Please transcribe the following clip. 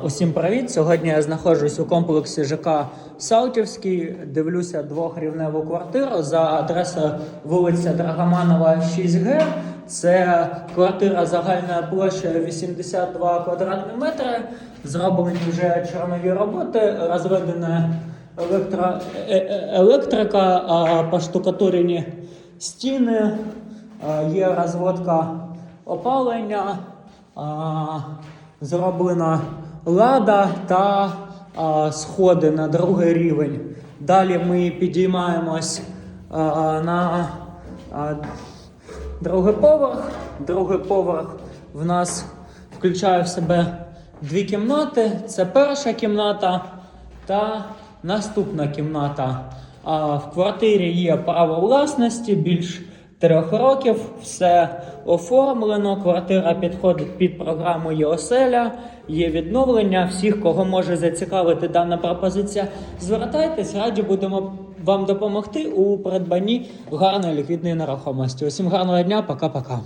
Усім привіт! Сьогодні я знаходжусь у комплексі ЖК Салтівський. Дивлюся двохрівневу квартиру за адресою вулиця Драгоманова, 6Г. Це квартира загальною площею 82 квадратні метри. Зроблені вже чорнові роботи, розведена електро... е- е- електрика, поштукатурені стіни, є розводка опалення. зроблена лада та а, сходи на другий рівень. Далі ми підіймаємось а, на а, другий поверх. Другий поверх в нас включає в себе дві кімнати. Це перша кімната та наступна кімната. А в квартирі є право власності більш трьох років. Все оформлено. Квартира підходить під програму ЄОСЕЛЯ. Є відновлення. Всіх, кого може зацікавити дана пропозиція, звертайтесь, раді будемо вам допомогти у придбанні гарної ліквідної нерухомості. Усім гарного дня, пока-пока.